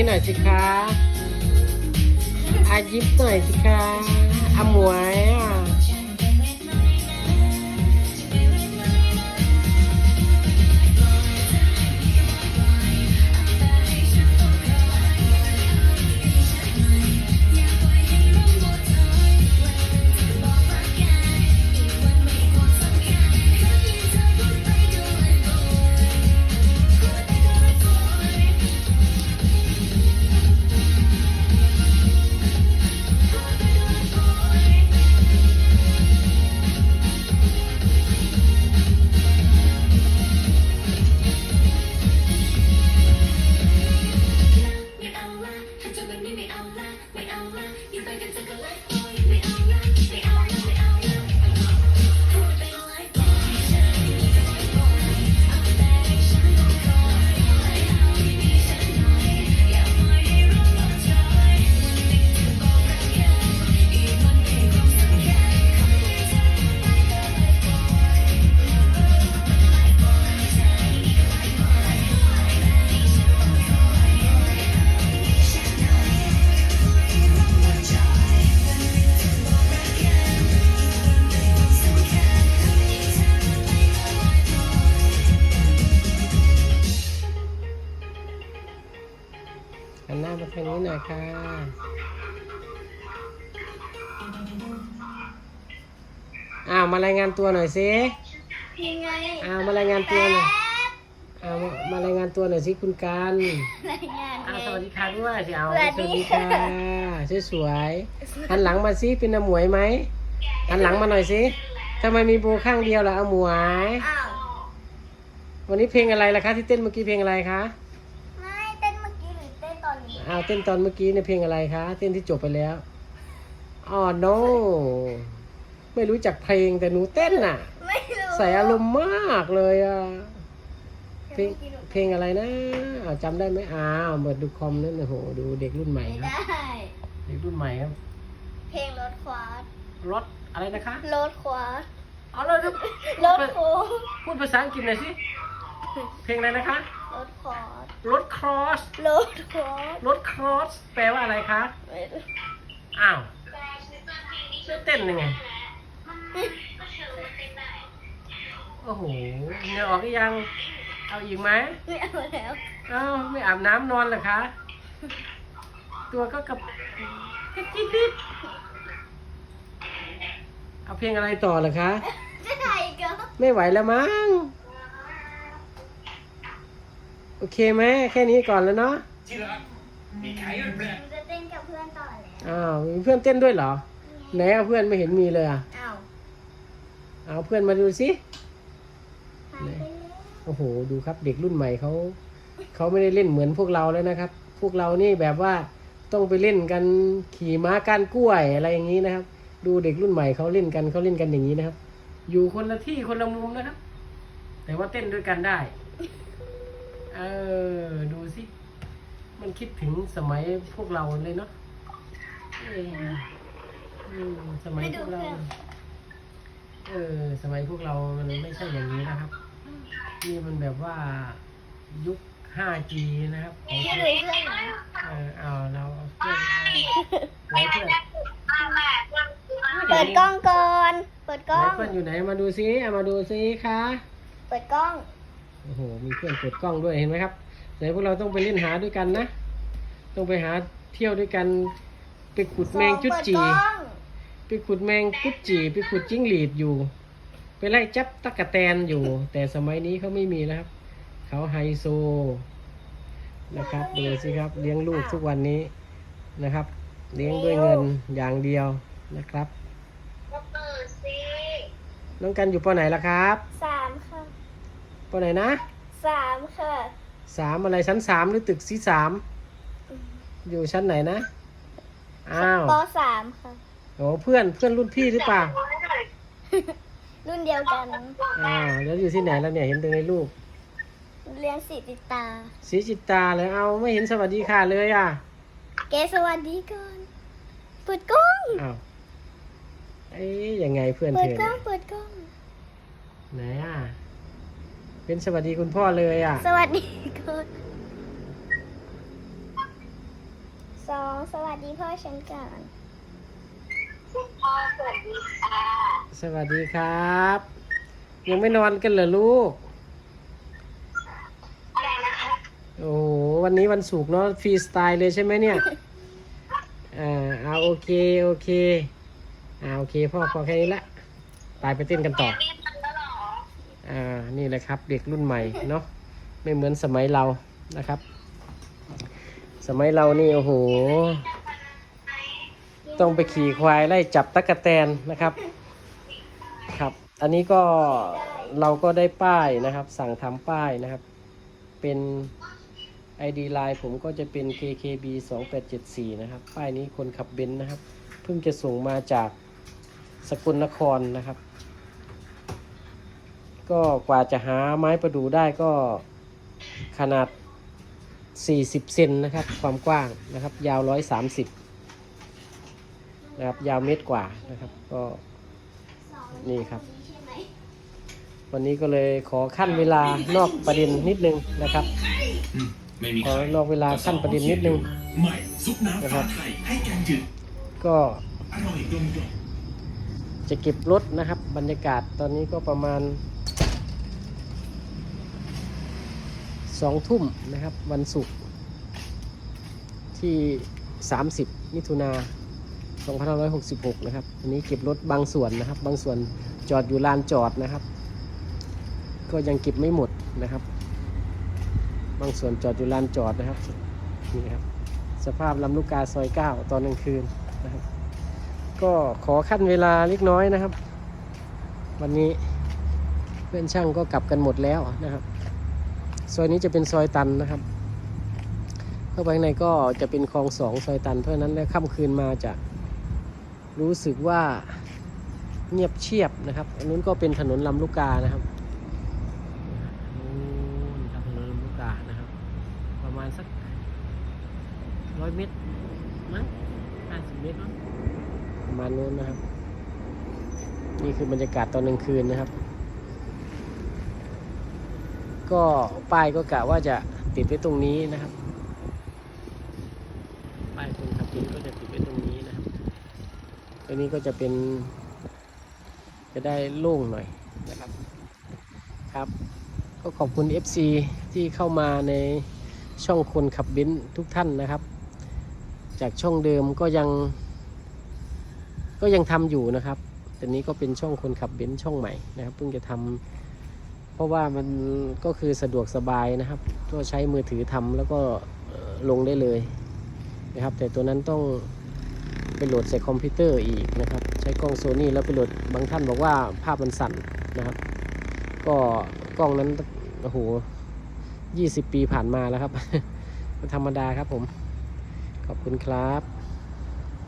นี้หน่อยสิคะอายิบหน่อยสิคะอาหมวยอะ อยค่ะ อ้าวมารายงานตัวหน่อยสิยังไงอ้าวมารายงานตัวหน่อยอ้าวมามารายงานตัวหน่อยสิคุณการรายงานอ้าวไงสวัสดีค่ะด้วยสิเอาสวัสดีค่ะสวยๆหันหลังมาสิเป็นอาหมวยไหมหันหลังมาหน่อยสิทำไมมีโบข้างเดียวล่ะอาหมวยอ้าววันนี้เพลงอะไรล่ะคะที่เต้นเมื่อกี้เพลงอะไรคะ ไม่เต้นเมื่อกี้หรือเต้นตอนนี้อ้าวเต้นตอนเมื่อกี้ในยเพลงอะไรคะ เต้นที่จบไปแล้วอ๋อ no ไม่รู้จักเพลงแต่หนูเต้นน่ะ ไม่รู้ใส่อารมณ์มากเลยอะ เพลงเมื่อกี้หนูเพลงอะไรนะอ้าวจำได้ไหมอ้าวเปิดดูคอมนั่นโอ้โหดูเด็กรุ่นใหม่ไม่ครับ ได้ เด็กรุ่นใหม่ครับเพลงรถควาสรถอะไรนะคะรถควาสเอาเลยรถโค้งพูดภาษาอังกฤษหน่อยสิเพลงอะไรนะคะ รถควาสรถครอสรถควาสรถครอสแปลว่าอะไรคะ ไม่รู้อ้าวเต้นยังไง โอ้โหเหงื่อออกหรือยัง เอาอีกไหมไม่เอาแล้วเอ้าไม่อาบน้ำนอนเหรอคะ ตัวก็กับกระจิ๊บดิบเอาเพลงอะไรต่อเหรอคะ จะถ่ายก็ไม่ไหวแล้วมั้ง โอเคไหมแค่นี้ก่อนแล้วเนาะที่รักมีใครหรือเปล่าหนูจะเต้นกับเพื่อนต่อแล้วอ้าวมีเพื่อนเต้นด้วยเหรอไหนเอาเพื่อนไม่เห็นมีเลยอะอ้าวเอาเพื่อนมาดูสิหายไปแล้วโอ้โหดูครับ เด็กรุ่นใหม่เขาเขาไม่ได้เล่นเหมือนพวกเราแล้วนะครับ พวกเรานี่แบบว่าต้องไปเล่นกันขี่ม้าก้านกล้วยอะไรอย่างนี้นะครับ ดูเด็กรุ่นใหม่เขาเล่นกันเขาเล่นกันอย่างนี้นะครับ อยู่คนละที่คนละมุมนะครับ แต่ว่าเต้นด้วยกันได้เออ ดูสิ มันคิดถึงสมัยพวกเราเลยเนาะเอออืมสมัยพวกเรา เออ สมัยพวกเรามันไม่ใช่อย่างนี้นะครับ นี่มันแบบว่ายุค 5G นะครับของให้ดูเพื่อนหน่อยเออเอาเราเอาเพื่อนไหนเพื่อนเปิดกล้องก่อน เปิดกล้ไหอนงเพื่อนอยู่ไหนมาดูซิเอามาดูซิคะ เปิดกล้อง โอ้โห มีเพื่อนเปิดกล้องด้วยเห็นไหมครับไหนพวกเราต้องไปเล่นหาด้วยกันนะ ต้องไปหาเที่ยวด้วยกัน ไปขุดแมงจุดจีเปิดกล้องไปขุดแมงกุดจี ไปขุดจิ้งหรีดอยู่ ไปไล่จับตะกะแตนอยู่ แต่สมัยนี้เขาไม่มีแล้วครับ เขาไฮโซนะครับดูสิครับเลี้ยงลูกทุกวันนี้นะครับ เลี้ยงด้วยเงินอย่างเดียวนะครับ น้องกันอยู่ปอไหนล่ะครับสามค่ะ ปอไหนนะสามค่ะสามอะไรชั้นสามหรือตึกสีสามอยู่ชั้นไหนนะอ้าวปสามค่ะโอ้เพื่อนเพื่อนรุ่นพี่หรือเปล่ารุ่นเดียวกันอ้าวแล้วอยู่ที่ไหนแล้วเนี่ยเห็นแต่ในรูปเรียนสิติตาสีจิตตาเลยเอาไม่เห็นสวัสดีค่ะเลยอะเกสวัสดีก่อนเปิดกล้องอ้าวเอ๊ยยังไงเพื่อนเปิเธดอกล้เนี่องยเปิดกล้องไหนอะ เป็นสวัสดีคุณพ่อเลยอะ สวัสดีก่อนสองสวัสดีพ่อฉันก่อนพ่อสวัสดีค่ะ สวัสดีครับ ยังไม่นอนกันเหรอลูก อะไรนะคะ โอ้โหวันนี้วันศุกร์เนาะฟรีสไตล์เลยใช่ไหมเนี่ย อ่าเอาโอเค โอเค อ่าโอเค พ่อพอแค่นี้ละ ไปไปเต้นกันต่อรีบมันแล้วเหรอ อ่า นี่แหละครับ เด็กรุ่นใหม่เนาะ ไม่เหมือนสมัยเรานะครับ สมัยเรานี่โอ้โห ต้องไปขี่ควายไล่จับตะกะแตนนะครับ ครับ อันนี้ก็เราก็ได้ป้ายนะครับ สั่งทำป้ายนะครับ เป็น ID Line ผมก็จะเป็น KKB 2874นะครับ ป้ายนี้คนขับเบนซ์นะครับ เพิ่งจะส่งมาจากสกลนครนะครับ ก็กว่าจะหาไม้ประดู่ได้ก็ขนาด 40 เซนนะครับ ความกว้างนะครับ ยาว 130 นะครับ ยาวเมตรกว่านะครับ ก็นี่ครับ วันนี้ก็เลยขอขั้นเวลานอกประเด็นนิดนึงนะครับอืมไม่มีขอใครนอกเวลาขั้นประเด็นนิดนึงใหม่ซุปน้ำนะครัปลาบไทยให้แกงจืดก็อร่อยกลมกล่อมจะเก็บรถนะครับ บรรยากาศตอนนี้ก็ประมาณ สองทุ่มนะครับ วันศุกร์ที่ 30 มิถุนา2566 นะครับอันนี้เก็บรถบางส่วนนะครับ บางส่วนจอดอยู่ลานจอดนะครับ ก็ยังเก็บไม่หมดนะครับ บางส่วนจอดอยู่ลานจอดนะครับนี่ครับ สภาพลำลูกกาซอย 9 ตอนกลางคืนนะครับ ก็ขอขั้นเวลาเล็กน้อยนะครับ วันนี้เพื่อนช่างก็กลับกันหมดแล้วนะครับ ซอยนี้จะเป็นซอยตันนะครับ เข้าไปข้างในก็จะเป็นคลองสองซอยตัน เพราะฉะนั้นแล้วค่ำคืนมาจะรู้สึกว่าเงียบเชียบนะครับ อันนู้นก็เป็นถนนลำลูกกานะครับนู้นครับถนนลำลูกกานะครับ ประมาณสักร้อยเมตรมั้งห้าสิบเมตรมั้งประมาณนู้นนะครับ นี่คือบรรยากาศตอนกลางคืนนะครับ ก็ป้ายก็กะว่าจะติดไว้ตรงนี้นะครับป้ายคนขับวินก็จะติดไว้ตรงนี้นะครับตรงนี้ก็จะเป็น จะได้โล่งหน่อยนะครับครับ ก็ขอบคุณ FC ที่เข้ามาในช่องคนขับเบนซ์ทุกท่านนะครับ จากช่องเดิมก็ยัง ก็ยังทำอยู่นะครับแต่นี้ก็เป็นช่องคนขับเบนซ์ช่องใหม่นะครับเพิ่งจะทำเพ ราะว่ามันก็คือสะดวกสบายนะครับก็ใช้มือถือทำแล้วก็ลงได้เลยนะครับ แต่ตัวนั้นต้องไปโหลดใส่คอมพิวเตอร์อีกนะครับ ใช้กล้องโซนี่แล้วไปโหลดบางท่านบอกว่าภาพมันสั่นนะครับ ก็กล้องนั้นโอ้โหยี่สิบปีผ่านมาแล้วครับ ธรรมดาครับผม ขอบคุณครับ